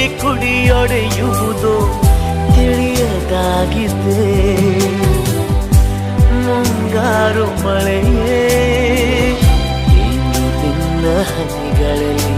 ಎಲ್ಲಿ ಕುಡಿಯೊಡೆಯುವುದು ತಿಳಿಯದಾಗಿದೆ. ಮುಂಗಾರು ಮಳೆಯೇ ನಿನ್ನ ಹನಿಗಳಲ್ಲಿ.